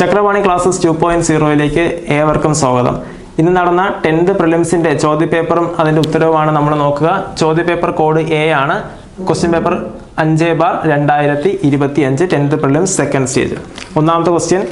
Chakravani classes two point സീറോയിലേക്ക് ഏവർക്കും സ്വാഗതം. ഇന്ന് നടന്ന ടെൻത്ത് പ്രിലിംസിന്റെ ചോദ്യപേപ്പറും അതിന്റെ ഉത്തരവുമാണ് നമ്മൾ നോക്കുക. ചോദ്യപേപ്പർ കോഡ് എ ആണ്. ക്വസ്റ്റ്യൻ പേപ്പർ അഞ്ച് ബാർ രണ്ടായിരത്തി ഇരുപത്തി അഞ്ച് ടെൻത്ത് പ്രിലിംസ് സെക്കൻഡ് സ്റ്റേജ് ഒന്നാമത്തെ ക്വസ്റ്റ്യൻ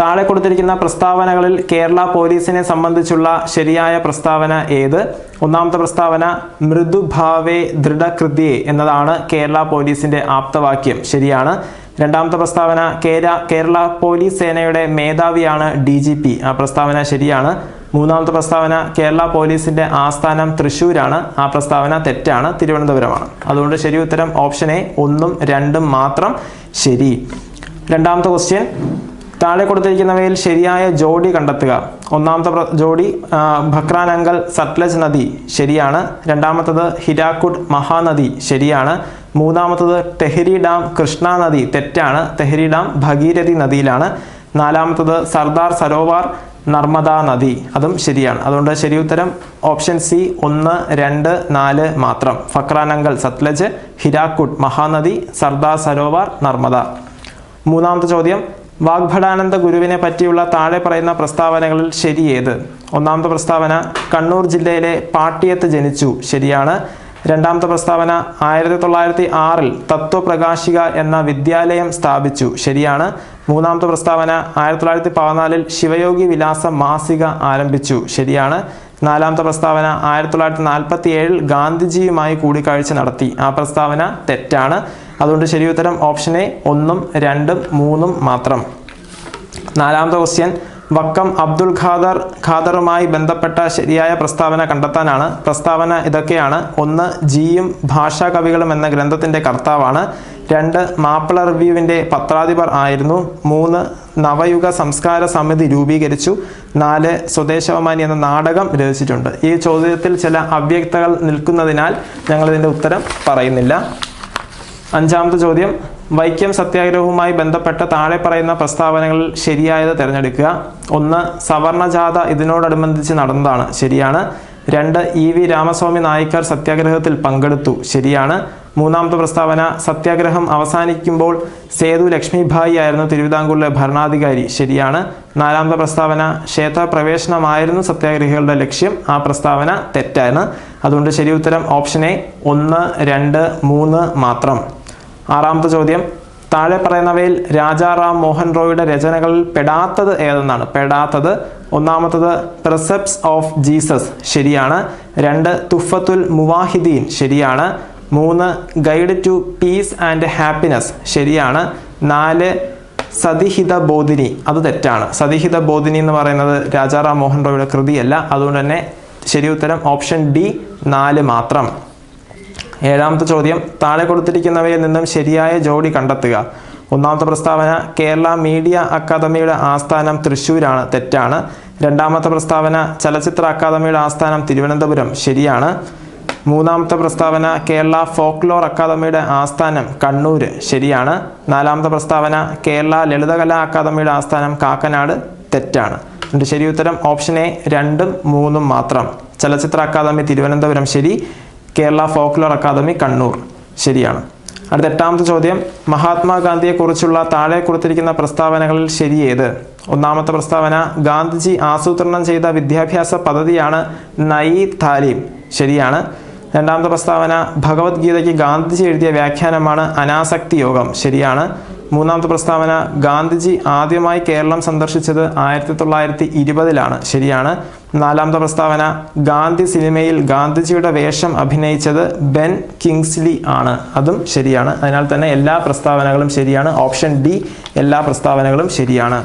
താഴെ കൊടുത്തിരിക്കുന്ന പ്രസ്താവനകളിൽ കേരള പോലീസിനെ സംബന്ധിച്ചുള്ള ശരിയായ പ്രസ്താവന ഏത്? ഒന്നാമത്തെ പ്രസ്താവന മൃദുഭാവേ ദൃഢകൃതിയെ എന്നതാണ് കേരള പോലീസിന്റെ ആപ്തവാക്യം. ശരിയാണ്. രണ്ടാമത്തെ പ്രസ്താവന കേര കേരള പോലീസ് സേനയുടെ മേധാവിയാണ് ഡി ജി പി. ആ പ്രസ്താവന ശരിയാണ്. മൂന്നാമത്തെ പ്രസ്താവന കേരള പോലീസിന്റെ ആസ്ഥാനം തൃശ്ശൂരാണ്. ആ പ്രസ്താവന തെറ്റാണ്. തിരുവനന്തപുരമാണ്. അതുകൊണ്ട് ശരി ഉത്തരം ഓപ്ഷൻ എ ഒന്നും രണ്ടും മാത്രം ശരി. രണ്ടാമത്തെ ക്വസ്റ്റ്യൻ താഴെ കൊടുത്തിരിക്കുന്നവയിൽ ശരിയായ ജോഡി കണ്ടെത്തുക. ഒന്നാമത്തെ ജോഡി ഭക്രാനങ്കൽ സത്ലജ് നദി ശരിയാണ്. രണ്ടാമത്തത് ഹിരാക്കുഡ് മഹാനദി ശരിയാണ്. മൂന്നാമത്തത് ടെഹരി ഡാം കൃഷ്ണ നദി തെറ്റാണ്. ടെഹരി ഡാം ഭഗീരഥി നദിയിലാണ്. നാലാമത്തത് സർദാർ സരോവർ നർമ്മദ നദി അതും ശരിയാണ്. അതുകൊണ്ട് ശരി ഉത്തരം ഓപ്ഷൻ സി ഒന്ന് രണ്ട് നാല് മാത്രം. ഫക്രാനങ്കൽ സത്ലജ് ഹിരാക്കുഡ് മഹാനദി സർദാർ സരോവർ നർമ്മദ. മൂന്നാമത്തെ ചോദ്യം വാഗ്ഭടാനന്ദ ഗുരുവിനെ പറ്റിയുള്ള താഴെ പറയുന്ന പ്രസ്താവനകളിൽ ശരിയേത്. ഒന്നാമത്തെ പ്രസ്താവന കണ്ണൂർ ജില്ലയിലെ പാട്ടിയത്ത് ജനിച്ചു. ശരിയാണ്. രണ്ടാമത്തെ പ്രസ്താവന ആയിരത്തി തൊള്ളായിരത്തി ആറിൽ തത്വപ്രകാശിക എന്ന വിദ്യാലയം സ്ഥാപിച്ചു. ശരിയാണ്. മൂന്നാമത്തെ പ്രസ്താവന ആയിരത്തി തൊള്ളായിരത്തി പതിനാലിൽ ശിവയോഗി വിലാസ മാസിക ആരംഭിച്ചു. ശരിയാണ്. നാലാമത്തെ പ്രസ്താവന ആയിരത്തി തൊള്ളായിരത്തി നാൽപ്പത്തി ഏഴിൽ ഗാന്ധിജിയുമായി കൂടിക്കാഴ്ച നടത്തി. ആ പ്രസ്താവന തെറ്റാണ്. അതുകൊണ്ട് ശരി ഉത്തരം ഓപ്ഷൻ എ ഒന്നും രണ്ടും മൂന്നും മാത്രം. നാലാമത്തെ ക്വസ്റ്റ്യൻ വക്കം അബ്ദുൽ ഖാദർ ഖാദറുമായി ബന്ധപ്പെട്ട ശരിയായ പ്രസ്താവന കണ്ടെത്താനാണ്. പ്രസ്താവന ഇതൊക്കെയാണ്. ഒന്ന് ജിയും ഭാഷാ കവികളും എന്ന ഗ്രന്ഥത്തിന്റെ കർത്താവാണ്. രണ്ട് മാപ്പിള റിവ്യൂവിന്റെ പത്രാധിപർ ആയിരുന്നു. മൂന്ന് നവയുഗ സംസ്കാര സമിതി രൂപീകരിച്ചു. നാല് സ്വദേശവമാനി എന്ന നാടകം രചിച്ചിട്ടുണ്ട്. ഈ ചോദ്യത്തിൽ ചില അവ്യക്തകൾ നിൽക്കുന്നതിനാൽ ഞങ്ങളിതിന്റെ ഉത്തരം പറയുന്നില്ല. അഞ്ചാമത്തെ ചോദ്യം. വൈക്കം സത്യാഗ്രഹവുമായി ബന്ധപ്പെട്ട താഴെ പറയുന്ന പ്രസ്താവനകളിൽ ശരിയായത് തിരഞ്ഞെടുക്കുക. ഒന്ന് സവർണജാഥ ഇതിനോടനുബന്ധിച്ച് നടന്നതാണ്. ശരിയാണ്. രണ്ട് ഇ വി രാമസ്വാമി നായിക്കർ സത്യാഗ്രഹത്തിൽ പങ്കെടുത്തു. ശരിയാണ്. മൂന്നാമത്തെ പ്രസ്താവന സത്യാഗ്രഹം അവസാനിക്കുമ്പോൾ സേതു ലക്ഷ്മിഭായി ആയിരുന്നു തിരുവിതാംകൂറിലെ ഭരണാധികാരി. ശരിയാണ്. നാലാമത്തെ പ്രസ്താവന ക്ഷേത്രപ്രവേശനമായിരുന്നു സത്യാഗ്രഹികളുടെ ലക്ഷ്യം. ആ പ്രസ്താവന തെറ്റാണ്. അതുകൊണ്ട് ശരി ഉത്തരം ഓപ്ഷൻ എ ഒന്ന് രണ്ട് മൂന്ന് മാത്രം. ആറാമത്തെ ചോദ്യം. താഴെ പറയുന്നവയിൽ രാജാറാം മോഹൻ റോയുടെ രചനകളിൽ പെടാത്തത് ഏതെന്നാണ്? പെടാത്തത് ഒന്നാമത്തത് പ്രിസെപ്റ്റ്സ് ഓഫ് ജീസസ് ശരിയാണ്. രണ്ട് തുഫത്തുൽ മുവാഹിദീൻ ശരിയാണ്. മൂന്ന് guide to peace and happiness ശരിയാണ്. നാല് സതിഹിത ബോധിനി. അത് തെറ്റാണ്. സതിഹിത ബോധിനി എന്ന് പറയുന്നത് രാജാറാം മോഹൻ റോയുടെ കൃതിയല്ല. അതുകൊണ്ട് തന്നെ ശരി ഉത്തരം ഓപ്ഷൻ ഡി നാല് മാത്രം. ഏഴാമത്തെ ചോദ്യം താഴെ കൊടുത്തിരിക്കുന്നവയിൽ നിന്നും ശരിയായ ജോഡി കണ്ടെത്തുക. ഒന്നാമത്തെ പ്രസ്താവന കേരള മീഡിയ അക്കാദമിയുടെ ആസ്ഥാനം തൃശ്ശൂരാണ് തെറ്റാണ്. രണ്ടാമത്തെ പ്രസ്താവന ചലച്ചിത്ര അക്കാദമിയുടെ ആസ്ഥാനം തിരുവനന്തപുരം ശരിയാണ്. മൂന്നാമത്തെ പ്രസ്താവന കേരള ഫോക്ലോർ അക്കാദമിയുടെ ആസ്ഥാനം കണ്ണൂർ ശരിയാണ്. നാലാമത്തെ പ്രസ്താവന കേരള ലളിതകലാ അക്കാദമിയുടെ ആസ്ഥാനം കാക്കനാട് തെറ്റാണ്. ശരി ഉത്തരം ഓപ്ഷൻ എ രണ്ടും മൂന്നും മാത്രം. ചലച്ചിത്ര അക്കാദമി തിരുവനന്തപുരം ശരി. Kerala folklore academy Kannur. ശരിയാണ്. അടുത്ത എട്ടാമത്തെ ചോദ്യം. മഹാത്മാഗാന്ധിയെക്കുറിച്ചുള്ള താഴെ കൊടുത്തിരിക്കുന്ന പ്രസ്താവനകളിൽ ശരിയേത് ഒന്നാമത്തെ പ്രസ്താവന ഗാന്ധിജി ആസൂത്രണം ചെയ്ത വിദ്യാഭ്യാസ പദ്ധതിയാണ് നയി താലീം. ശരിയാണ്. രണ്ടാമത്തെ പ്രസ്താവന ഭഗവത്ഗീതയ്ക്ക് ഗാന്ധിജി എഴുതിയ വ്യാഖ്യാനമാണ് അനാസക്തി യോഗം. ശരിയാണ്. മൂന്നാമത്തെ പ്രസ്താവന ഗാന്ധിജി ആദ്യമായി കേരളം സന്ദർശിച്ചത് ആയിരത്തി തൊള്ളായിരത്തി ഇരുപതിലാണ് ശരിയാണ്. നാലാമത്തെ പ്രസ്താവന ഗാന്ധി സിനിമയിൽ ഗാന്ധിജിയുടെ വേഷം അഭിനയിച്ചത് ബെൻ കിങ്സ്ലി ആണ്. അതും ശരിയാണ്. അതിനാൽ തന്നെ എല്ലാ പ്രസ്താവനകളും ശരിയാണ്. ഓപ്ഷൻ ഡി എല്ലാ പ്രസ്താവനകളും ശരിയാണ്.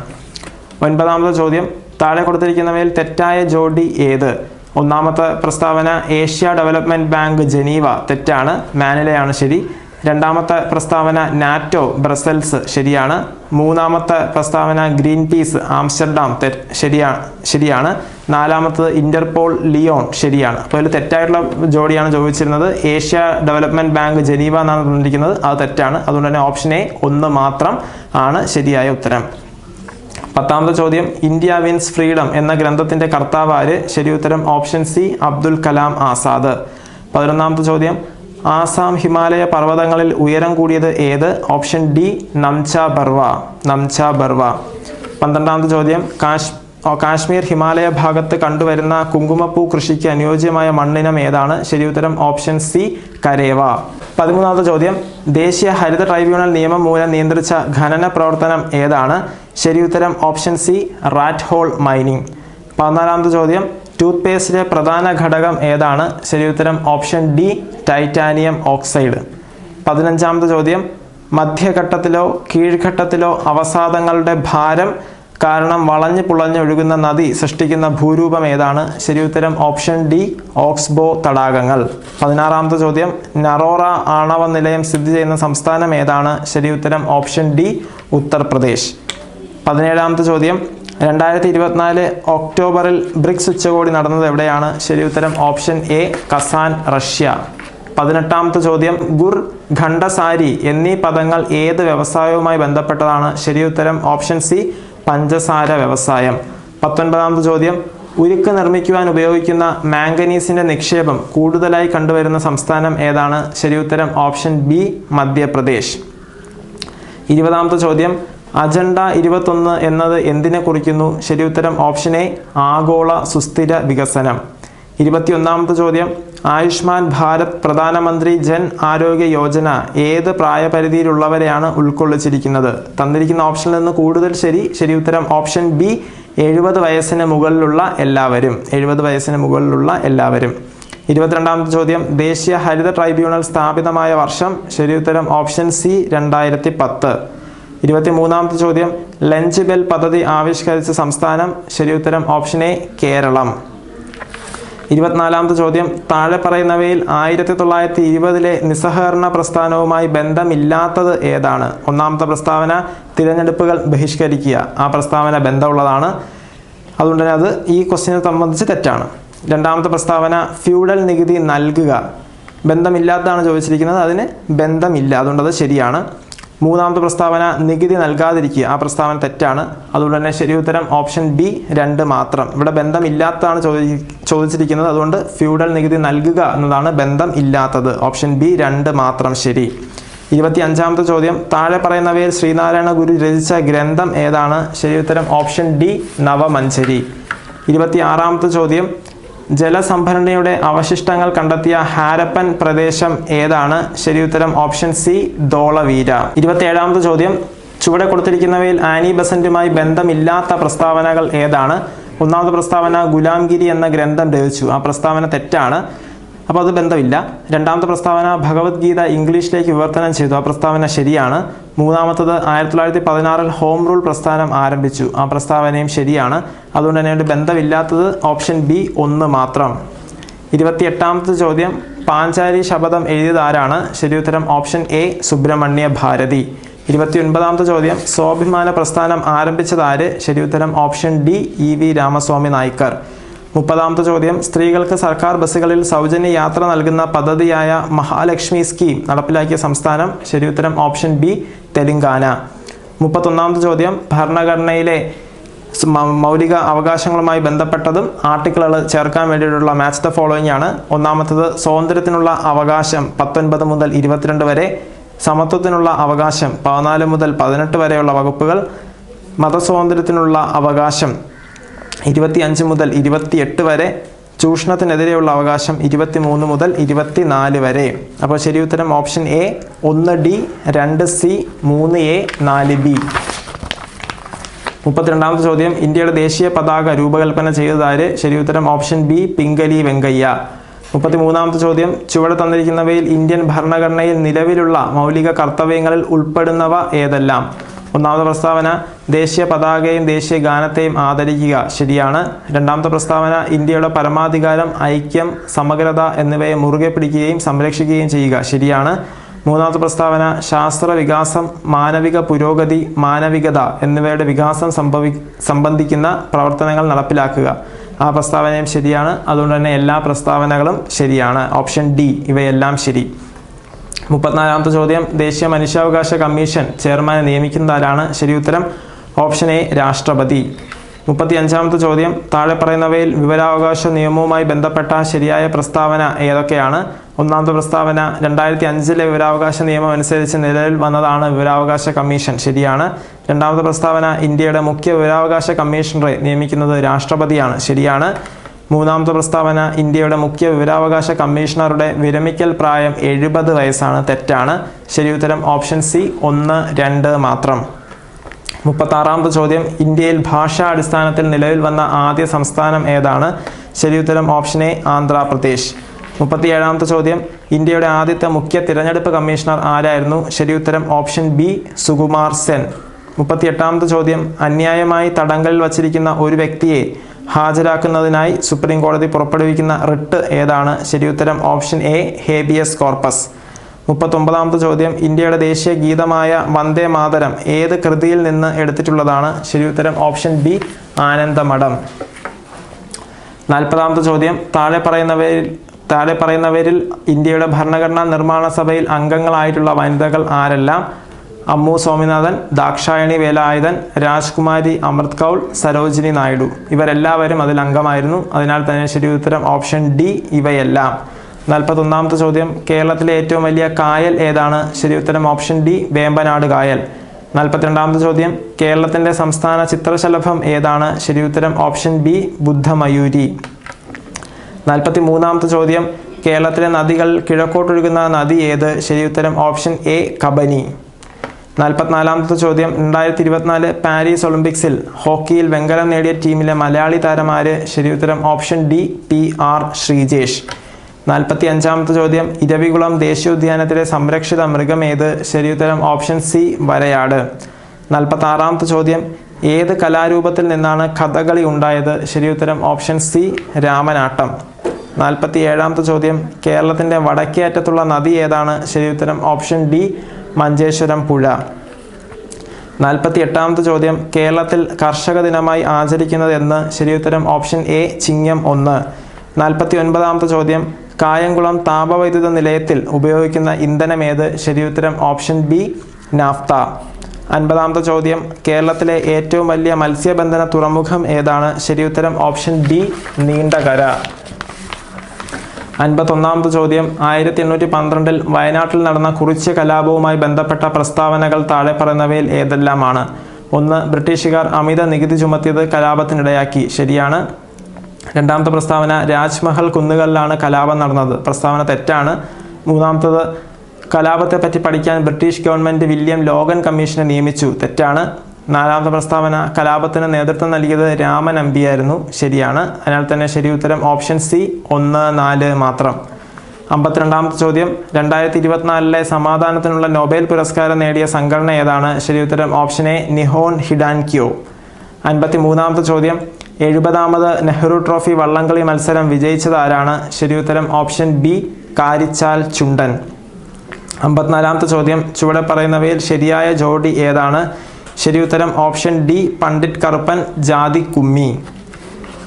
ഒൻപതാമത്തെ ചോദ്യം താഴെ കൊടുത്തിരിക്കുന്നവയിൽ തെറ്റായ ജോഡി ഏത്? ഒന്നാമത്തെ പ്രസ്താവന ഏഷ്യ ഡെവലപ്മെന്റ് ബാങ്ക് ജനീവ തെറ്റാണ്. മാനിലയാണ് ശരി. രണ്ടാമത്തെ പ്രസ്താവന നാറ്റോ ബ്രസൽസ് ശരിയാണ്. മൂന്നാമത്തെ പ്രസ്താവന ഗ്രീൻ പീസ് ആംസ്റ്റർഡാം ശരിയാണ് ശരിയാണ്. നാലാമത്തത് ഇന്റർപോൾ ലിയോൺ ശരിയാണ്. അപ്പോൾ ഇതിൽ തെറ്റായിട്ടുള്ള ജോഡിയാണ് ചോദിച്ചിരുന്നത്. ഏഷ്യ ഡെവലപ്മെന്റ് ബാങ്ക് ജനീവ എന്നാണ് പറഞ്ഞിരിക്കുന്നത്. അത് തെറ്റാണ്. അതുകൊണ്ട് തന്നെ ഓപ്ഷൻ എ ഒന്ന് മാത്രം ആണ് ശരിയായ ഉത്തരം. പത്താമത്തെ ചോദ്യം ഇന്ത്യ വിൻസ് ഫ്രീഡം എന്ന ഗ്രന്ഥത്തിന്റെ കർത്താവ് ആര്? ശരി ഉത്തരം ഓപ്ഷൻ സി അബ്ദുൽ കലാം ആസാദ്. പതിനൊന്നാമത്തെ ചോദ്യം ആസാം ഹിമാലയ പർവതങ്ങളിൽ ഉയരം കൂടിയത് ഏത്? Option D Namcha Barwa. Namcha Barwa. പന്ത്രണ്ടാമത്തെ ചോദ്യം. കാശ് കാശ്മീർ ഹിമാലയ ഭാഗത്ത് കണ്ടുവരുന്ന കുങ്കുമപ്പൂ കൃഷിക്ക് അനുയോജ്യമായ മണ്ണിനം ഏതാണ്? ശരി ഉത്തരം ഓപ്ഷൻ സി കരേവ. പതിമൂന്നാമത്തെ ചോദ്യം. ദേശീയ ഹരിത ട്രൈബ്യൂണൽ നിയമം മൂലം നിയന്ത്രിച്ച ഖനന പ്രവർത്തനം ഏതാണ്? ശരി ഉത്തരം option C rat hole mining പതിനാലാമത്തെ ചോദ്യം. ടൂത്ത് പേസ്റ്റിലെ പ്രധാന ഘടകം ഏതാണ്? ശരി ഉത്തരം ഓപ്ഷൻ ഡി ടൈറ്റാനിയം ഓക്സൈഡ്. പതിനഞ്ചാമത്തെ ചോദ്യം മധ്യഘട്ടത്തിലോ കീഴ്ഘട്ടത്തിലോ അവസാദങ്ങളുടെ ഭാരം കാരണം വളഞ്ഞു പുളഞ്ഞൊഴുകുന്ന നദി സൃഷ്ടിക്കുന്ന ഭൂരൂപം ഏതാണ്? ശരി ഉത്തരം ഓപ്ഷൻ ഡി ഓക്സ്ബോ തടാകങ്ങൾ. പതിനാറാമത്തെ ചോദ്യം നറോറ ആണവ നിലയം സ്ഥിതി ചെയ്യുന്ന സംസ്ഥാനം ഏതാണ്? ശരി ഉത്തരം ഓപ്ഷൻ ഡി ഉത്തർപ്രദേശ്. പതിനേഴാമത്തെ ചോദ്യം രണ്ടായിരത്തി ഇരുപത്തിനാല് ഒക്ടോബറിൽ ബ്രിക്സ് ഉച്ചകോടി നടന്നത് എവിടെയാണ്? ശരി ഉത്തരം ഓപ്ഷൻ എ കസാൻ റഷ്യ. പതിനെട്ടാമത്തെ ചോദ്യം ഗുർ ഖണ്ഡസാരി എന്നീ പദങ്ങൾ ഏത് വ്യവസായവുമായി ബന്ധപ്പെട്ടതാണ്? ശരി ഉത്തരം ഓപ്ഷൻ സി പഞ്ചസാര വ്യവസായം. പത്തൊൻപതാമത്തെ ചോദ്യം ഉരുക്ക് നിർമ്മിക്കുവാൻ ഉപയോഗിക്കുന്ന മാംഗനീസിന്റെ നിക്ഷേപം കൂടുതലായി കണ്ടുവരുന്ന സംസ്ഥാനം ഏതാണ്? ശരി ഉത്തരം ഓപ്ഷൻ ബി മധ്യപ്രദേശ്. ഇരുപതാമത്തെ ചോദ്യം അജണ്ട ഇരുപത്തൊന്ന് എന്നത് എന്തിനെ കുറിക്കുന്നു? ശരി ഉത്തരം ഓപ്ഷൻ എ ആഗോള സുസ്ഥിര വികസനം. ഇരുപത്തിയൊന്നാമത്തെ ചോദ്യം ആയുഷ്മാൻ ഭാരത് പ്രധാനമന്ത്രി ജൻ ആരോഗ്യ യോജന ഏത് പ്രായപരിധിയിലുള്ളവരെയാണ് ഉൾക്കൊള്ളിച്ചിരിക്കുന്നത്? തന്നിരിക്കുന്ന ഓപ്ഷനിൽ നിന്ന് കൂടുതൽ ശരി ശരി ഉത്തരം ഓപ്ഷൻ ബി എഴുപത് വയസ്സിന് മുകളിലുള്ള എല്ലാവരും. എഴുപത് വയസ്സിന് മുകളിലുള്ള എല്ലാവരും. ഇരുപത്തിരണ്ടാമത്തെ ചോദ്യം ദേശീയ ഹരിത ട്രൈബ്യൂണൽ സ്ഥാപിതമായ വർഷം. ശരി ഉത്തരം ഓപ്ഷൻ സി രണ്ടായിരത്തി പത്ത്. ഇരുപത്തി മൂന്നാമത്തെ ചോദ്യം. ലഞ്ച് ബെൽ പദ്ധതി ആവിഷ്കരിച്ച സംസ്ഥാനം. ശരി ഉത്തരം ഓപ്ഷൻ എ കേരളം. ഇരുപത്തിനാലാമത്തെ ചോദ്യം. താഴെ പറയുന്നവയിൽ ആയിരത്തി തൊള്ളായിരത്തി ഇരുപതിലെ നിസ്സഹകരണ പ്രസ്ഥാനവുമായി ബന്ധമില്ലാത്തത് ഏതാണ്? ഒന്നാമത്തെ പ്രസ്താവന തിരഞ്ഞെടുപ്പുകൾ ബഹിഷ്കരിക്കുക. ആ പ്രസ്താവന ബന്ധമുള്ളതാണ്. അതുകൊണ്ട് തന്നെ അത് ഈ ക്വസ്റ്റിനെ സംബന്ധിച്ച് തെറ്റാണ്. രണ്ടാമത്തെ പ്രസ്താവന ഫ്യൂഡൽ നികുതി നൽകുക. ബന്ധമില്ലാത്തതാണ് ചോദിച്ചിരിക്കുന്നത്. അതിന് ബന്ധമില്ല. അതുകൊണ്ട് അത് ശരിയാണ്. മൂന്നാമത്തെ പ്രസ്താവന നികുതി നൽകാതിരിക്കുക. ആ പ്രസ്താവന തെറ്റാണ്. അതുകൊണ്ട് തന്നെ ശരി ഉത്തരം ഓപ്ഷൻ ബി രണ്ട് മാത്രം. ഇവിടെ ബന്ധമില്ലാത്തതാണ് ചോദി ചോദിച്ചിരിക്കുന്നത്. അതുകൊണ്ട് ഫ്യൂഡൽ നികുതി നൽകുക എന്നതാണ് ബന്ധം ഇല്ലാത്തത്. ഓപ്ഷൻ ബി രണ്ട് മാത്രം ശരി. ഇരുപത്തി അഞ്ചാമത്തെ ചോദ്യം. താഴെ പറയുന്നവയിൽ ശ്രീനാരായണ ഗുരു രചിച്ച ഗ്രന്ഥം ഏതാണ്? ശരി ഉത്തരം ഓപ്ഷൻ ഡി നവമഞ്ചരി. ഇരുപത്തി ആറാമത്തെ ചോദ്യം. ജലസംഭരണിയുടെ അവശിഷ്ടങ്ങൾ കണ്ടെത്തിയ ഹാരപ്പൻ പ്രദേശം ഏതാണ്? ശരി ഉത്തരം ഓപ്ഷൻ സി ദോളവീര. ഇരുപത്തി ഏഴാമത്തെ ചോദ്യം. ചുവടെ കൊടുത്തിരിക്കുന്നവയിൽ ആനി ബസന്റുമായി ബന്ധമില്ലാത്ത പ്രസ്താവനകൾ ഏതാണ്? ഒന്നാമത്തെ പ്രസ്താവന ഗുലാംഗിരി എന്ന ഗ്രന്ഥം രചിച്ചു. ആ പ്രസ്താവന തെറ്റാണ്. അപ്പോൾ അത് ബന്ധമില്ല. രണ്ടാമത്തെ പ്രസ്താവന ഭഗവത്ഗീത ഇംഗ്ലീഷിലേക്ക് വിവർത്തനം ചെയ്തു. ആ പ്രസ്താവന ശരിയാണ്. മൂന്നാമത്തത് ആയിരത്തി തൊള്ളായിരത്തി പതിനാറിൽ ഹോം റൂൾ പ്രസ്ഥാനം ആരംഭിച്ചു. ആ പ്രസ്താവനയും ശരിയാണ്. അതുകൊണ്ട് തന്നെ ബന്ധമില്ലാത്തത് ഓപ്ഷൻ ബി ഒന്ന് മാത്രം. ഇരുപത്തിയെട്ടാമത്തെ ചോദ്യം പാഞ്ചാരി ശബദം എഴുതിയത് ആരാണ്? ശരിയുത്തരം ഓപ്ഷൻ എ സുബ്രഹ്മണ്യ ഭാരതി. ഇരുപത്തി ഒൻപതാമത്തെ ചോദ്യം സ്വാഭിമാന പ്രസ്ഥാനം ആരംഭിച്ചതാര് ശരിയുത്തരം option D E V Ramaswamy Naicker. മുപ്പതാമത്തെ ചോദ്യം. സ്ത്രീകൾക്ക് സർക്കാർ ബസ്സുകളിൽ സൗജന്യ യാത്ര നൽകുന്ന പദ്ധതിയായ മഹാലക്ഷ്മി സ്കീം നടപ്പിലാക്കിയ സംസ്ഥാനം. ശരി ഉത്തരം ഓപ്ഷൻ ബി തെലങ്കാന. മുപ്പത്തൊന്നാമത്തെ ചോദ്യം. ഭരണഘടനയിലെ മൗലിക അവകാശങ്ങളുമായി ബന്ധപ്പെട്ടതും ആർട്ടിക്കിളുകൾ ചേർക്കാൻ വേണ്ടിയിട്ടുള്ള മാച്ച് ദ ഫോളോയിങ് ആണ്. ഒന്നാമത്തത് സ്വാതന്ത്ര്യത്തിനുള്ള അവകാശം പത്തൊൻപത് മുതൽ ഇരുപത്തിരണ്ട് വരെ സമത്വത്തിനുള്ള അവകാശം പതിനാല് മുതൽ പതിനെട്ട് വരെയുള്ള വകുപ്പുകൾ മതസ്വാതന്ത്ര്യത്തിനുള്ള അവകാശം ഇരുപത്തി അഞ്ച് മുതൽ ഇരുപത്തിയെട്ട് വരെ ചൂഷണത്തിനെതിരെയുള്ള അവകാശം ഇരുപത്തി മൂന്ന് മുതൽ ഇരുപത്തിനാല് വരെ. അപ്പോൾ ശരി ഉത്തരം ഓപ്ഷൻ എ ഒന്ന് ഡി രണ്ട് സി മൂന്ന് എ നാല് ബി. മുപ്പത്തിരണ്ടാമത്തെ ചോദ്യം ഇന്ത്യയുടെ ദേശീയ പതാക രൂപകൽപ്പന ചെയ്തതാര്? ശരി ഉത്തരം ഓപ്ഷൻ ബി പിങ്കലി വെങ്കയ്യ. മുപ്പത്തിമൂന്നാമത്തെ ചോദ്യം ചുവടെ തന്നിരിക്കുന്നവയിൽ ഇന്ത്യൻ ഭരണഘടനയിൽ നിലവിലുള്ള മൗലിക കർത്തവ്യങ്ങളിൽ ഉൾപ്പെടുന്നവ ഏതെല്ലാം? ഒന്നാമത്തെ പ്രസ്താവന ദേശീയ പതാകയും ദേശീയ ഗാനത്തെയും ആദരിക്കുക ശരിയാണ്. രണ്ടാമത്തെ പ്രസ്താവന ഇന്ത്യയുടെ പരമാധികാരം ഐക്യം സമഗ്രത എന്നിവയെ മുറുകെ പിടിക്കുകയും സംരക്ഷിക്കുകയും ചെയ്യുക ശരിയാണ്. മൂന്നാമത്തെ പ്രസ്താവന ശാസ്ത്ര വികാസം മാനവിക പുരോഗതി മാനവികത എന്നിവയുടെ വികാസം സംഭവി സംബന്ധിക്കുന്ന പ്രവർത്തനങ്ങൾ നടപ്പിലാക്കുക. ആ പ്രസ്താവനയും ശരിയാണ്. അതുകൊണ്ട് തന്നെ എല്ലാ പ്രസ്താവനകളും ശരിയാണ്. ഓപ്ഷൻ ഡി ഇവയെല്ലാം ശരി. മുപ്പത്തിനാലാമത്തെ ചോദ്യം. ദേശീയ മനുഷ്യാവകാശ കമ്മീഷൻ ചെയർമാനെ നിയമിക്കുന്നതാരാണ്? ശരി ഉത്തരം ഓപ്ഷൻ എ രാഷ്ട്രപതി. മുപ്പത്തി അഞ്ചാമത്തെ ചോദ്യം താഴെ പറയുന്നവയിൽ വിവരാവകാശ നിയമവുമായി ബന്ധപ്പെട്ട ശരിയായ പ്രസ്താവന ഏതൊക്കെയാണ്? ഒന്നാമത്തെ പ്രസ്താവന രണ്ടായിരത്തി അഞ്ചിലെ വിവരാവകാശ നിയമം അനുസരിച്ച് നിലവിൽ വന്നതാണ് വിവരാവകാശ കമ്മീഷൻ. ശരിയാണ്. രണ്ടാമത്തെ പ്രസ്താവന ഇന്ത്യയുടെ മുഖ്യ വിവരാവകാശ കമ്മീഷണറെ നിയമിക്കുന്നത് രാഷ്ട്രപതിയാണ്. ശരിയാണ്. മൂന്നാമത്തെ പ്രസ്താവന ഇന്ത്യയുടെ മുഖ്യ വിവരാവകാശ കമ്മീഷണറുടെ വിരമിക്കൽ പ്രായം എഴുപത് വയസ്സാണ് തെറ്റാണ്. ശരി ഉത്തരം ഓപ്ഷൻ സി ഒന്ന് രണ്ട് മാത്രം. മുപ്പത്താറാമത്തെ ചോദ്യം ഇന്ത്യയിൽ ഭാഷാടിസ്ഥാനത്തിൽ നിലവിൽ വന്ന ആദ്യ സംസ്ഥാനം ഏതാണ്? ശരി ഉത്തരം ഓപ്ഷൻ എ ആന്ധ്രാപ്രദേശ്. മുപ്പത്തിയേഴാമത്തെ ചോദ്യം ഇന്ത്യയുടെ ആദ്യത്തെ മുഖ്യ തിരഞ്ഞെടുപ്പ് കമ്മീഷണർ ആരായിരുന്നു? ശരി ഉത്തരം ഓപ്ഷൻ ബി സുകുമാർ സെൻ. മുപ്പത്തിയെട്ടാമത്തെ ചോദ്യം അന്യായമായി തടങ്കലിൽ വച്ചിരിക്കുന്ന ഒരു വ്യക്തിയെ ഹാജരാക്കുന്നതിനായി സുപ്രീം കോടതി പുറപ്പെടുവിക്കുന്ന റിട്ട് ഏതാണ്? ശരിയുത്തരം ഓപ്ഷൻ എ ഹേബിയസ് കോർപ്പസ്. മുപ്പത്തൊമ്പതാമത്തെ ചോദ്യം ഇന്ത്യയുടെ ദേശീയ ഗീതമായ വന്ദേ മാതരം ഏത് കൃതിയിൽ നിന്ന് എടുത്തിട്ടുള്ളതാണ്? ശരിയുത്തരം ഓപ്ഷൻ ബി ആനന്ദമഠം. നാൽപ്പതാമത്തെ ചോദ്യം താഴെ പറയുന്നവരിൽ താഴെ പറയുന്നവരിൽ ഇന്ത്യയുടെ ഭരണഘടനാ നിർമ്മാണ സഭയിൽ അംഗങ്ങളായിട്ടുള്ള വനിതകൾ ആരെല്ലാം? അമ്മു സ്വാമിനാഥൻ ദാക്ഷായണി വേലായുധൻ രാജ്കുമാരി അമൃത് കൗൾ സരോജിനി നായിഡു. ഇവരെല്ലാവരും അതിൽ അംഗമായിരുന്നു. അതിനാൽ തന്നെ ശരി ഉത്തരം ഓപ്ഷൻ ഡി ഇവയെല്ലാം. നാൽപ്പത്തൊന്നാമത്തെ ചോദ്യം കേരളത്തിലെ ഏറ്റവും വലിയ കായൽ ഏതാണ്? ശരി ഉത്തരം ഓപ്ഷൻ ഡി വേമ്പനാട് കായൽ. നാൽപ്പത്തിരണ്ടാമത്തെ ചോദ്യം കേരളത്തിന്റെ സംസ്ഥാന ചിത്രശലഭം ഏതാണ്? ശരി ഉത്തരം ഓപ്ഷൻ ബി ബുദ്ധമയൂരി. നാൽപ്പത്തി മൂന്നാമത്തെ ചോദ്യം കേരളത്തിലെ നദികൾ കിഴക്കോട്ടൊഴുകുന്ന നദി ഏത്? ശരി ഉത്തരം ഓപ്ഷൻ എ കബനി. നാൽപ്പത്തിനാലാമത്തെ ചോദ്യം. രണ്ടായിരത്തി ഇരുപത്തിനാല് പാരീസ് ഒളിമ്പിക്സിൽ ഹോക്കിയിൽ വെങ്കലം നേടിയ ടീമിലെ മലയാളി താരമാര് ശരി ഉത്തരം option D P R Sreejesh. നാൽപ്പത്തി അഞ്ചാമത്തെ ചോദ്യം. ഇരവികുളം ദേശീയോദ്യാനത്തിലെ സംരക്ഷിത മൃഗം ഏത്? ശരി ഉത്തരം ഓപ്ഷൻ സി വരയാട്. നാൽപ്പത്തി ആറാമത്തെ ചോദ്യം. ഏത് കലാരൂപത്തിൽ നിന്നാണ് കഥകളി ഉണ്ടായത്? ശരി ഉത്തരം ഓപ്ഷൻ സി രാമനാട്ടം. നാൽപ്പത്തി ഏഴാമത്തെ ചോദ്യം. കേരളത്തിന്റെ വടക്കേ അറ്റത്തുള്ള നദി ഏതാണ്? ശരി ഉത്തരം ഓപ്ഷൻ ഡി മഞ്ചേശ്വരം പുഴ. നാൽപ്പത്തി എട്ടാമത്തെ ചോദ്യം. കേരളത്തിൽ കർഷക ദിനമായി ആചരിക്കുന്നത് എന്ന് ശരിയുത്തരം ഓപ്ഷൻ എ ചിങ്ങം ഒന്ന്. നാൽപ്പത്തി ഒൻപതാമത്തെ ചോദ്യം. കായംകുളം താപവൈദ്യുത നിലയത്തിൽ ഉപയോഗിക്കുന്ന ഇന്ധനം ഏത് ശരിയുത്തരം ഓപ്ഷൻ ബി നാഫ്ത. അൻപതാമത്തെ ചോദ്യം. കേരളത്തിലെ ഏറ്റവും വലിയ മത്സ്യബന്ധന തുറമുഖം ഏതാണ്? ശരിയുത്തരം ഓപ്ഷൻ ഡി നീണ്ടകര. അൻപത്തൊന്നാമത്തെ ചോദ്യം. ആയിരത്തി എണ്ണൂറ്റി പന്ത്രണ്ടിൽ വയനാട്ടിൽ നടന്ന കുറിച്യ കലാപവുമായി ബന്ധപ്പെട്ട പ്രസ്താവനകൾ താഴെ പറയുന്നവയിൽ ഏതെല്ലാമാണ്? ഒന്ന് ബ്രിട്ടീഷുകാർ അമിത നികുതി ചുമത്തിയത് കലാപത്തിനിടയാക്കി. ശരിയാണ്. രണ്ടാമത്തെ പ്രസ്താവന രാജ്മഹൽ കുന്നുകളിലാണ് കലാപം നടന്നത്. പ്രസ്താവന തെറ്റാണ്. മൂന്നാമത്തത് കലാപത്തെ പറ്റി പഠിക്കാൻ ബ്രിട്ടീഷ് ഗവൺമെന്റ് വില്യം ലോഗൻ കമ്മീഷനെ നിയമിച്ചു. തെറ്റാണ്. നാലാമത്തെ പ്രസ്താവന കലാപത്തിന് നേതൃത്വം നൽകിയത് രാമൻ അമ്പിയായിരുന്നു ശരിയാണ്. അതിനാൽ തന്നെ ശരി ഉത്തരം ഓപ്ഷൻ സി ഒന്ന് നാല് മാത്രം. അമ്പത്തിരണ്ടാമത്തെ ചോദ്യം രണ്ടായിരത്തി ഇരുപത്തിനാലിലെ സമാധാനത്തിനുള്ള നൊബേൽ പുരസ്കാരം നേടിയ സംഘടന ഏതാണ്? ശരി ഉത്തരം ഓപ്ഷൻ എ നിഹോൺ ഹിഡാൻക്യോ. അൻപത്തി മൂന്നാമത്തെ ചോദ്യം എഴുപതാമത് നെഹ്റു ട്രോഫി വള്ളംകളി മത്സരം വിജയിച്ചത് ആരാണ്? ഉത്തരം ഓപ്ഷൻ ബി കാരിച്ചാൽ ചുണ്ടൻ. അമ്പത്തിനാലാമത്തെ ചോദ്യം ചുവടെ പറയുന്നവയിൽ ശരിയായ ജോഡി ഏതാണ്? ശരി ഉത്തരം ഓപ്ഷൻ ഡി പണ്ഡിറ്റ് കറുപ്പൻ ജാതി കുമ്മി.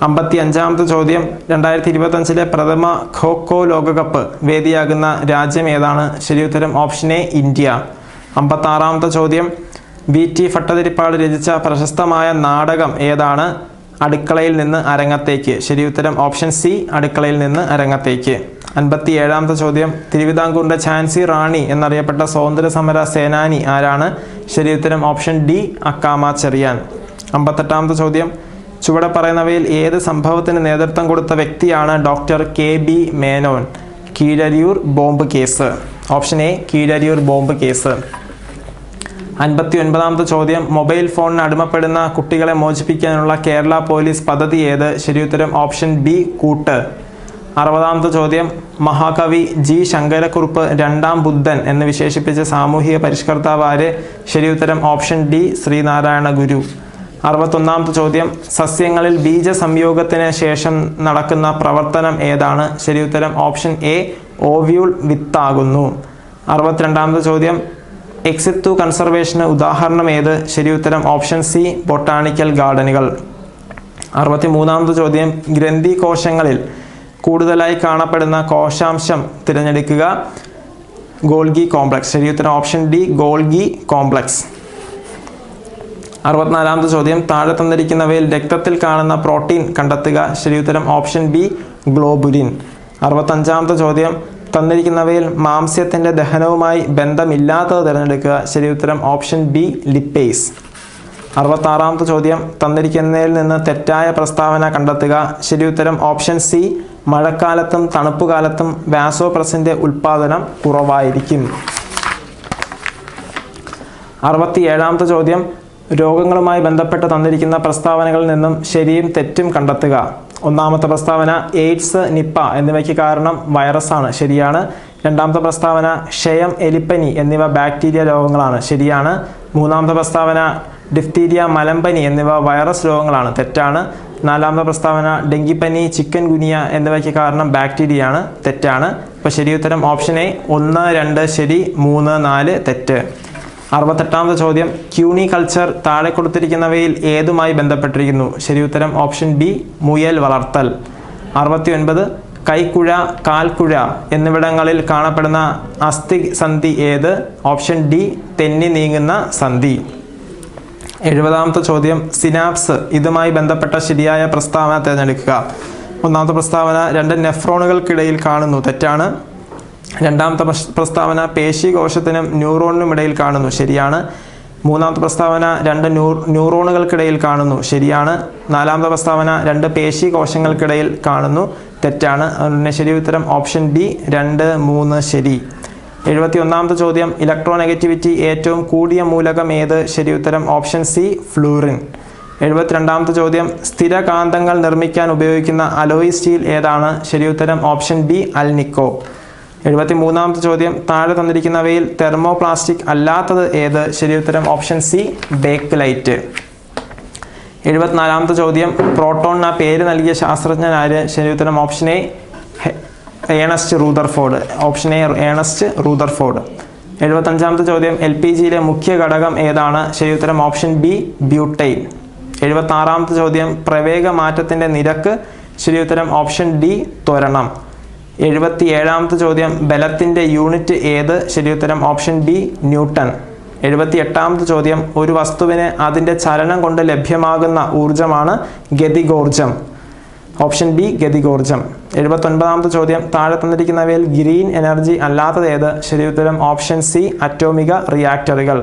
അമ്പത്തി അഞ്ചാമത്തെ ചോദ്യം രണ്ടായിരത്തി ഇരുപത്തഞ്ചിലെ പ്രഥമ ഖോഖോ ലോകകപ്പ് വേദിയാകുന്ന രാജ്യം ഏതാണ്? ശരി ഉത്തരം ഓപ്ഷൻ എ ഇന്ത്യ. അമ്പത്തി ആറാമത്തെ ചോദ്യം വി ടി ഭട്ടതിരിപ്പാട് രചിച്ച പ്രശസ്തമായ നാടകം ഏതാണ്? അടുക്കളയിൽ നിന്ന് അരങ്ങത്തേക്ക്. ശരി ഉത്തരം ഓപ്ഷൻ സി അടുക്കളയിൽ നിന്ന് അരങ്ങത്തേക്ക്. അൻപത്തി ഏഴാമത്തെ ചോദ്യം തിരുവിതാംകൂറിന്റെ ഝാൻസി റാണി എന്നറിയപ്പെട്ട സ്വാതന്ത്ര്യ സമര സേനാനി ആരാണ്? ശരി ഉത്തരം ഓപ്ഷൻ ഡി അക്കാമ ചെറിയാൻ. അമ്പത്തെട്ടാമത്തെ ചോദ്യം. ചുവടെ പറയുന്നവയിൽ ഏത് സംഭവത്തിന് നേതൃത്വം കൊടുത്ത വ്യക്തിയാണ് doctor K B Menon? Keezhariyur bomb case. Option A Keezhariyur bomb case. അൻപത്തി ഒൻപതാമത്തെ ചോദ്യം. മൊബൈൽ ഫോണിന് അടിമപ്പെടുന്ന കുട്ടികളെ മോചിപ്പിക്കാനുള്ള കേരള പോലീസ് പദ്ധതി ഏത്? ശരിയുത്തരം ഓപ്ഷൻ ബി കൂട്ട്. അറുപതാമത്തെ ചോദ്യം. മഹാകവി ജി ശങ്കരക്കുറുപ്പ് രണ്ടാം ബുദ്ധൻ എന്ന് വിശേഷിപ്പിച്ച സാമൂഹിക പരിഷ്കർത്താവ് ആര് ശരിയുത്തരം ഓപ്ഷൻ ഡി ശ്രീനാരായണ ഗുരു. അറുപത്തൊന്നാമത്തെ ചോദ്യം. സസ്യങ്ങളിൽ ബീജ സംയോഗത്തിന് ശേഷം നടക്കുന്ന പ്രവർത്തനം ഏതാണ്? ശരിയുത്തരം ഓപ്ഷൻ എ ഓവ്യൂൾ വിത്താകുന്നു. അറുപത്തിരണ്ടാമത്തെ ചോദ്യം. എക്സിത്തു കൺസർവേഷന് ഉദാഹരണം ഏത്? ശരിയുത്തരം ഓപ്ഷൻ സി ബൊട്ടാണിക്കൽ ഗാർഡനുകൾ. അറുപത്തി മൂന്നാമത്തെ ചോദ്യം. ഗ്രന്ഥി കോശങ്ങളിൽ കൂടുതലായി കാണപ്പെടുന്ന കോശാംശം തിരഞ്ഞെടുക്കുക. Golgi complex. ശരിയുത്തരം ഓപ്ഷൻ ഡി ഗോൾഗി കോംപ്ലക്സ്. അറുപത്തിനാലാമത്തെ ചോദ്യം. താഴെ തന്നിരിക്കുന്നവയിൽ രക്തത്തിൽ കാണുന്ന പ്രോട്ടീൻ കണ്ടെത്തുക. ശരിയുത്തരം ഓപ്ഷൻ ബി ഗ്ലോബുലിൻ. അറുപത്തഞ്ചാമത്തെ ചോദ്യം. തന്നിരിക്കുന്നവയിൽ മാംസ്യത്തിന്റെ ദഹനവുമായി ബന്ധമില്ലാത്തത് തിരഞ്ഞെടുക്കുക. ശരിയുത്തരം ഓപ്ഷൻ ബി ലിപ്പേസ്. അറുപത്താറാമത്തെ ചോദ്യം. തന്നിരിക്കുന്നതിൽ നിന്ന് തെറ്റായ പ്രസ്താവന കണ്ടെത്തുക. ശരിയുത്തരം ഓപ്ഷൻ സി മഴക്കാലത്തും തണുപ്പുകാലത്തും വാസോപ്രസിന്റെ ഉൽപ്പാദനം കുറവായിരിക്കും. അറുപത്തിയേഴാമത്തെ ചോദ്യം. രോഗങ്ങളുമായി ബന്ധപ്പെട്ട് തന്നിരിക്കുന്ന പ്രസ്താവനകളിൽ നിന്നും ശരിയും തെറ്റും കണ്ടെത്തുക. ഒന്നാമത്തെ പ്രസ്താവന എയ്ഡ്സ് നിപ്പ എന്നിവയ്ക്ക് കാരണം വൈറസാണ് ശരിയാണ്. രണ്ടാമത്തെ പ്രസ്താവന ക്ഷയം എലിപ്പനി എന്നിവ ബാക്ടീരിയ രോഗങ്ങളാണ് ശരിയാണ്. മൂന്നാമത്തെ പ്രസ്താവന ഡിഫ്തീരിയ മലമ്പനി എന്നിവ വൈറസ് രോഗങ്ങളാണ് തെറ്റാണ്. നാലാമത്തെ പ്രസ്താവന ഡെങ്കിപ്പനി ചിക്കൻ ഗുനിയ എന്നിവയ്ക്ക് കാരണം ബാക്ടീരിയയാണ് തെറ്റാണ്. അപ്പോൾ ശരിയുത്തരം ഓപ്ഷൻ എ ഒന്ന് രണ്ട് ശരി മൂന്ന് നാല് തെറ്റ്. അറുപത്തെട്ടാമത്തെ ചോദ്യം ക്യൂണി കൾച്ചർ താഴെ കൊടുത്തിരിക്കുന്നവയിൽ ഏതുമായി ബന്ധപ്പെട്ടിരിക്കുന്നു? ശരിയുത്തരം ഓപ്ഷൻ ബി മുയൽ വളർത്തൽ. അറുപത്തി ഒൻപത് കൈക്കുഴ കാൽക്കുഴ എന്നിവിടങ്ങളിൽ കാണപ്പെടുന്ന അസ്ഥി സന്ധി ഏത്? ഓപ്ഷൻ ഡി തെന്നി നീങ്ങുന്ന സന്ധി. എഴുപതാമത്തെ ചോദ്യം. സിനാപ്സ് ഇതുമായി ബന്ധപ്പെട്ട ശരിയായ പ്രസ്താവന തിരഞ്ഞെടുക്കുക. ഒന്നാമത്തെ പ്രസ്താവന രണ്ട് നെഫ്രോണുകൾക്കിടയിൽ കാണുന്നു. തെറ്റാണ്. രണ്ടാമത്തെ പ്രസ്താവന പേശി പേശികോശത്തിനും ന്യൂറോണിനും ഇടയിൽ കാണുന്നു. ശരിയാണ്. മൂന്നാമത്തെ പ്രസ്താവന രണ്ട് ന്യൂ ന്യൂറോണുകൾക്കിടയിൽ കാണുന്നു. ശരിയാണ്. നാലാമത്തെ പ്രസ്താവന രണ്ട് പേശി കോശങ്ങൾക്കിടയിൽ കാണുന്നു. തെറ്റാണ്. അതുകൊണ്ട് ശരി ഉത്തരം ഓപ്ഷൻ ബി രണ്ട് മൂന്ന് ശരി. എഴുപത്തി ഒന്നാമത്തെ ചോദ്യം ഇലക്ട്രോനെഗറ്റിവിറ്റി ഏറ്റവും കൂടിയ മൂലകം ഏത്? ശരി ഉത്തരം ഓപ്ഷൻ സി ഫ്ലൂറിൻ എഴുപത്തിരണ്ടാമത്തെ ചോദ്യം. സ്ഥിരകാന്തങ്ങൾ നിർമ്മിക്കാൻ ഉപയോഗിക്കുന്ന അലോയ് സ്റ്റീൽ ഏതാണ്? ശരി ഉത്തരം ഓപ്ഷൻ ബി അൽനിക്കോ എഴുപത്തി മൂന്നാമത്തെ ചോദ്യം. താഴെ തന്നിരിക്കുന്നവയിൽ തെർമോപ്ലാസ്റ്റിക് അല്ലാത്തത് ഏത്? ശരി ഉത്തരം ഓപ്ഷൻ സി ബേക്ക് ലൈറ്റ് എഴുപത്തിനാലാമത്തെ ചോദ്യം. പ്രോട്ടോണിന് പേര് നൽകിയ ശാസ്ത്രജ്ഞനാര് ശരി ഉത്തരം option A Ernest Rutherford option A Ernest Rutherford എഴുപത്തഞ്ചാമത്തെ ചോദ്യം എൽ പി ജിയിലെ മുഖ്യ ഘടകം ഏതാണ്? ശരി ഉത്തരം ഓപ്ഷൻ ബി ബ്യൂട്ടൈൻ. എഴുപത്തി ആറാമത്തെ ചോദ്യം പ്രവേഗ മാറ്റത്തിന്റെ നിരക്ക്. ശരി ഉത്തരം ഓപ്ഷൻ ഡി ത്വരണം. എഴുപത്തി ഏഴാമത്തെ ചോദ്യം ബലത്തിന്റെ യൂണിറ്റ് ഏത്? ശരി ഉത്തരം ഓപ്ഷൻ ബി ന്യൂട്ടൺ. എഴുപത്തി എട്ടാമത്തെ ചോദ്യം ഒരു വസ്തുവിന് അതിന്റെ ചലനം കൊണ്ട് ലഭ്യമാകുന്ന ഊർജമാണ് ഗതികോർജം ഓപ്ഷൻ ബി ഗതികോർജം. എഴുപത്തൊൻപതാമത്തെ ചോദ്യം. താഴെ തന്നിരിക്കുന്നവയിൽ ഗ്രീൻ എനർജി അല്ലാത്തത് ഏത്? ശരി ഉത്തരം ഓപ്ഷൻ സി അറ്റോമിക റിയാക്ടറുകൾ.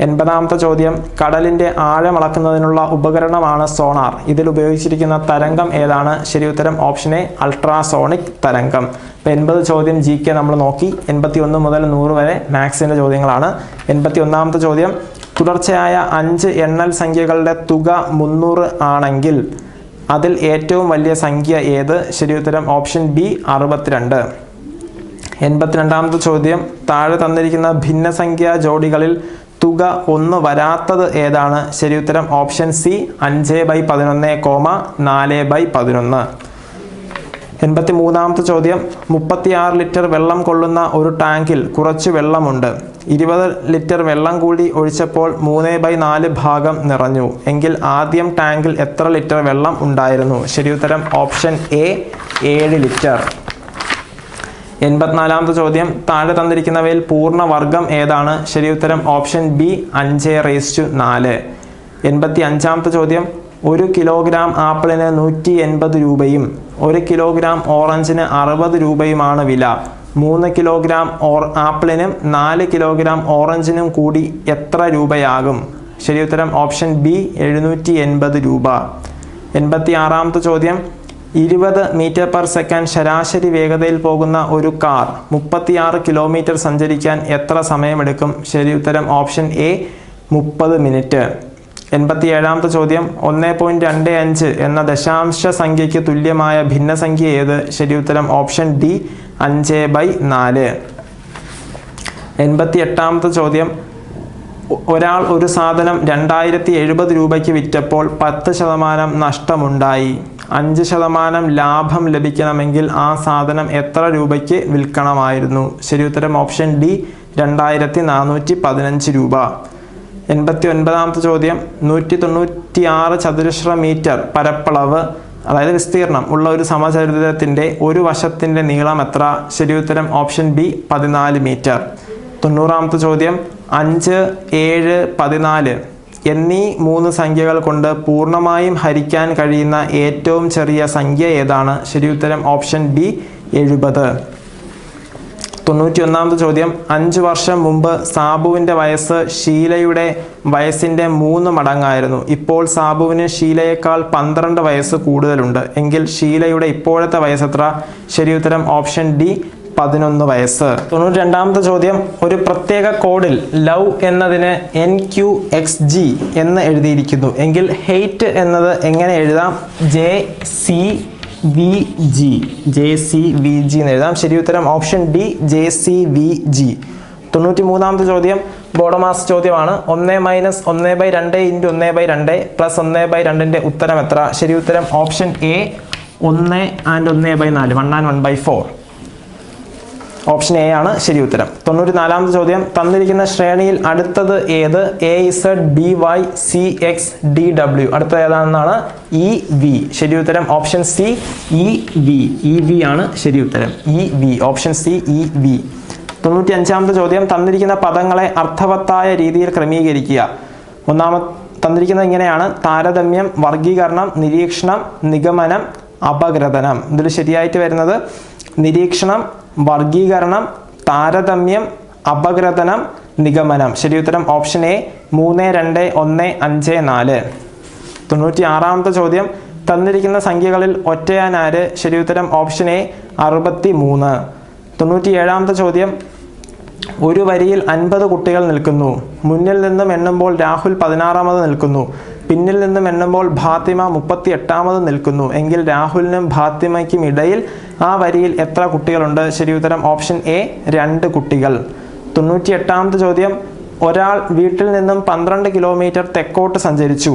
എൺപതാമത്തെ ചോദ്യം. കടലിന്റെ ആഴം അളക്കുന്നതിനുള്ള ഉപകരണമാണ് സോണാർ. ഇതിൽ ഉപയോഗിച്ചിരിക്കുന്ന തരംഗം ഏതാണ്? ശരി ഉത്തരം ഓപ്ഷൻ എ അൾട്രാസോണിക് തരംഗം. അപ്പോൾ എൺപത് ചോദ്യം ജി കെ നമ്മൾ നോക്കി. എൺപത്തി ഒന്ന് മുതൽ നൂറ് വരെ മാത്സിന്റെ ചോദ്യങ്ങളാണ്. എൺപത്തി ഒന്നാമത്തെ ചോദ്യം. തുടർച്ചയായ അഞ്ച് എണ്ണൽ സംഖ്യകളുടെ തുക മുന്നൂറ് ആണെങ്കിൽ അതിൽ ഏറ്റവും വലിയ സംഖ്യ ഏത്? ശരി ഉത്തരം ഓപ്ഷൻ ബി അറുപത്തിരണ്ട്. എൺപത്തിരണ്ടാമത്തെ ചോദ്യം താഴെ തന്നിരിക്കുന്ന ഭിന്നസംഖ്യാ ജോഡികളിൽ തുക ഒന്ന് വരാത്തത് ഏതാണ്? ശരി ഉത്തരം ഓപ്ഷൻ സി അഞ്ച് ബൈ പതിനൊന്ന് കോമ നാല് ബൈ പതിനൊന്ന്. എൺപത്തി മൂന്നാമത്തെ ചോദ്യം മുപ്പത്തിയാറ് ലിറ്റർ വെള്ളം കൊള്ളുന്ന ഒരു ടാങ്കിൽ കുറച്ച് വെള്ളമുണ്ട്. ഇരുപത് ലിറ്റർ വെള്ളം കൂടി ഒഴിച്ചപ്പോൾ മൂന്ന് ബൈ നാല് ഭാഗം നിറഞ്ഞു. എങ്കിൽ ആദ്യം ടാങ്കിൽ എത്ര ലിറ്റർ വെള്ളം ഉണ്ടായിരുന്നു? ശരിയുത്തരം ഓപ്ഷൻ എ ഏഴ് ലിറ്റർ. എൺപത്തിനാലാമത്തെ ചോദ്യം താഴെ തന്നിരിക്കുന്നവയിൽ പൂർണ പൂർണവർഗം ഏതാണ്? ശരിയുത്തരം ഓപ്ഷൻ ബി അഞ്ച് റേസ് ടു നാല്. എൺപത്തി അഞ്ചാമത്തെ ചോദ്യം ഒരു കിലോഗ്രാം ആപ്പിളിന് നൂറ്റി എൺപത് രൂപയും ഒരു കിലോഗ്രാം ഓറഞ്ചിന് അറുപത് രൂപയുമാണ് വില. മൂന്ന് കിലോഗ്രാം ഓർ ആപ്പിളിനും നാല് കിലോഗ്രാം ഓറഞ്ചിനും കൂടി എത്ര രൂപയാകും? ശരി ഉത്തരം ഓപ്ഷൻ ബി എഴുന്നൂറ്റി എൺപത് രൂപ. എൺപത്തി ആറാമത്തെ ചോദ്യം. ഇരുപത് മീറ്റർ പെർ സെക്കൻഡ് ശരാശരി വേഗതയിൽ പോകുന്ന ഒരു കാർ മുപ്പത്തിയാറ് കിലോമീറ്റർ സഞ്ചരിക്കാൻ എത്ര സമയമെടുക്കും? ശരി ഉത്തരം ഓപ്ഷൻ എ മുപ്പത് മിനിറ്റ് എൺപത്തി ഏഴാമത്തെ ചോദ്യം. ഒന്ന് പോയിന്റ് രണ്ട് അഞ്ച് എന്ന ദശാംശ സംഖ്യയ്ക്ക് തുല്യമായ ഭിന്നസംഖ്യ ഏത്? ശരി ഉത്തരം ഓപ്ഷൻ ഡി അഞ്ച് ബൈ നാല്. എൺപത്തി എട്ടാമത്തെ ചോദ്യം ഒരാൾ ഒരു സാധനം രണ്ടായിരത്തി എഴുപത് രൂപയ്ക്ക് വിറ്റപ്പോൾ പത്ത് ശതമാനം നഷ്ടമുണ്ടായി. അഞ്ച് ശതമാനം ലാഭം ലഭിക്കണമെങ്കിൽ ആ സാധനം എത്ര രൂപയ്ക്ക് വിൽക്കണമായിരുന്നു? ശരി ഉത്തരം ഓപ്ഷൻ ഡി രണ്ടായിരത്തി നാനൂറ്റി പതിനഞ്ച് രൂപ. എൺപത്തി ഒൻപതാമത്തെ ചോദ്യം. നൂറ്റി തൊണ്ണൂറ്റി ആറ് ചതുരശ്ര മീറ്റർ പരപ്പളവ് അതായത് വിസ്തീർണം ഉള്ള ഒരു സമചതുരത്തിന്റെ ഒരു വശത്തിന്റെ നീളം എത്ര? ശരി ഉത്തരം ഓപ്ഷൻ ബി പതിനാല് മീറ്റർ. തൊണ്ണൂറാമത്തെ ചോദ്യം അഞ്ച് ഏഴ് പതിനാല് എന്നീ മൂന്ന് സംഖ്യകൾ കൊണ്ട് പൂർണമായും ഹരിക്കാൻ കഴിയുന്ന ഏറ്റവും ചെറിയ സംഖ്യ ഏതാണ്? ശരി ഉത്തരം ഓപ്ഷൻ ബി എഴുപത്. തൊണ്ണൂറ്റി ഒന്നാമത്തെ ചോദ്യം. അഞ്ച് വർഷം മുമ്പ് സാബുവിന്റെ വയസ്സ് ഷീലയുടെ വയസ്സിന്റെ മൂന്ന് മടങ്ങായിരുന്നു. ഇപ്പോൾ സാബുവിന് ഷീലയേക്കാൾ പന്ത്രണ്ട് വയസ്സ് കൂടുതലുണ്ട്. എങ്കിൽ ഷീലയുടെ ഇപ്പോഴത്തെ വയസ്സ് എത്ര ശരി ഉത്തരം ഓപ്ഷൻ ഡി പതിനൊന്ന് വയസ്സ്. തൊണ്ണൂറ്റി രണ്ടാമത്തെ ചോദ്യം. ഒരു പ്രത്യേക കോഡിൽ ലവ് എന്നതിന് എൻ ക്യു എക്സ് ജി എന്ന് എഴുതിയിരിക്കുന്നു. എങ്കിൽ ഹെയ്റ്റ് എന്നത് എങ്ങനെ എഴുതാം? J C V G J C V G എന്ന് എഴുതാം. ശരി ഉത്തരം option D J C V G തൊണ്ണൂറ്റി മൂന്നാമത്തെ ചോദ്യം ബോഡമാസ് ചോദ്യമാണ്. ഒന്ന് മൈനസ് ഒന്ന് ബൈ രണ്ട് ഇന്റു ഒന്ന് ബൈ രണ്ട് പ്ലസ് ഒന്ന് ബൈ രണ്ടിന്റെ ഉത്തരം എത്ര? ശരി ഉത്തരം ഓപ്ഷൻ എ ഒന്ന് ആൻഡ് ഒന്ന് ബൈ നാല്. One and one by four option A ആണ് ശരി ഉത്തരം. തൊണ്ണൂറ്റി നാലാമത്തെ ചോദ്യം. തന്നിരിക്കുന്ന ശ്രേണിയിൽ അടുത്തത് ഏത്? A Z B Y C X D W അടുത്തത് ഏതാണെന്നാണ്? ഇ വി ശരി ഉത്തരം. Option C E V E V ആണ് ശരി ഉത്തരം. E V option C E V തൊണ്ണൂറ്റി അഞ്ചാമത്തെ ചോദ്യം. തന്നിരിക്കുന്ന പദങ്ങളെ അർത്ഥവത്തായ രീതിയിൽ ക്രമീകരിക്കുക. ഒന്നാമത് തന്നിരിക്കുന്നത് ഇങ്ങനെയാണ്. താരതമ്യം വർഗീകരണം നിരീക്ഷണം നിഗമനം അപഗ്രഥനം. ഇതിൽ ശരിയായിട്ട് വരുന്നത് നിരീക്ഷണം വർഗീകരണം താരതമ്യം അപഗ്രഥനം നിഗമനം. ശരി ഉത്തരം ഓപ്ഷൻ എ മൂന്ന് രണ്ട് ഒന്ന് അഞ്ച് നാല്. തൊണ്ണൂറ്റി ആറാമത്തെ ചോദ്യം. തന്നിരിക്കുന്ന സംഖ്യകളിൽ ഒറ്റയാനാര് ഉത്തരം ഓപ്ഷൻ എ അറുപത്തി മൂന്ന് തൊണ്ണൂറ്റി ഏഴാമത്തെ ചോദ്യം. ഒരു വരിയിൽ അൻപത് കുട്ടികൾ നിൽക്കുന്നു. മുന്നിൽ നിന്നും എണ്ണുമ്പോൾ രാഹുൽ പതിനാറാമത് നിൽക്കുന്നു. പിന്നിൽ നിന്നും എണ്ണുമ്പോൾ ഭാത്തിമ മുപ്പത്തി എട്ടാമത് നിൽക്കുന്നു. എങ്കിൽ രാഹുലിനും ഭാത്തിമയ്ക്കും ഇടയിൽ ആ വരിയിൽ എത്ര കുട്ടികളുണ്ട്? ശരി ഉത്തരം ഓപ്ഷൻ എ രണ്ട് കുട്ടികൾ. തൊണ്ണൂറ്റി എട്ടാമത്തെ ചോദ്യം ഒരാൾ വീട്ടിൽ നിന്നും പന്ത്രണ്ട് കിലോമീറ്റർ തെക്കോട്ട് സഞ്ചരിച്ചു.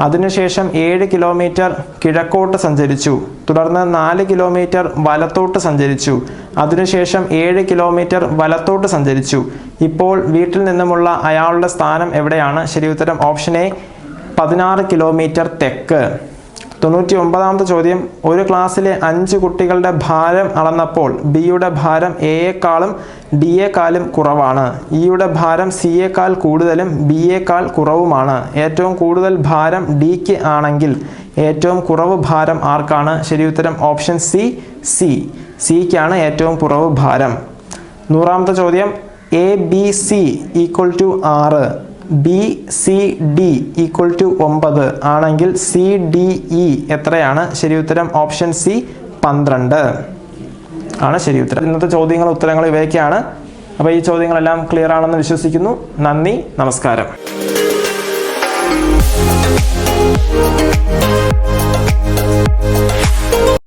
അതിനുശേഷം ഏഴ് കിലോമീറ്റർ കിഴക്കോട്ട് സഞ്ചരിച്ചു. തുടർന്ന് നാല് കിലോമീറ്റർ വലത്തോട്ട് സഞ്ചരിച്ചു. അതിനുശേഷം ഏഴ് കിലോമീറ്റർ വലത്തോട്ട് സഞ്ചരിച്ചു. ഇപ്പോൾ വീട്ടിൽ നിന്നുമുള്ള അയാളുടെ സ്ഥാനം എവിടെയാണ്? ശരി ഉത്തരം ഓപ്ഷൻ എ പതിനാറ് കിലോമീറ്റർ തെക്ക്. തൊണ്ണൂറ്റി ഒമ്പതാമത്തെ ചോദ്യം ഒരു ക്ലാസ്സിലെ അഞ്ച് കുട്ടികളുടെ ഭാരം അളന്നപ്പോൾ ബിയുടെ ഭാരം എയേക്കാളും ഡിയേക്കാളും കുറവാണ്. ഇയുടെ ഭാരം സിയേക്കാൾ കൂടുതലും ബിയേക്കാൾ കുറവുമാണ്. ഏറ്റവും കൂടുതൽ ഭാരം ഡിക്ക് ആണെങ്കിൽ ഏറ്റവും കുറവ് ഭാരം ആർക്കാണ്? ശരി ഉത്തരം ഓപ്ഷൻ സി സി സിക്കാണ് ഏറ്റവും കുറവ് ഭാരം. നൂറാമത്തെ ചോദ്യം A B C equal to ആറ് B C D equal to ഒമ്പത് ആണെങ്കിൽ സി ഡി ഇ എത്രയാണ്? ശരി ഉത്തരം ഓപ്ഷൻ സി പന്ത്രണ്ട്. ആണ് ശരി ഉത്തരം. ഇന്നത്തെ ചോദ്യങ്ങളും ഉത്തരങ്ങൾ ഇവയൊക്കെയാണ്. അപ്പോൾ ഈ ചോദ്യങ്ങളെല്ലാം ക്ലിയർ ആണെന്ന് വിശ്വസിക്കുന്നു. നന്ദി നമസ്കാരം.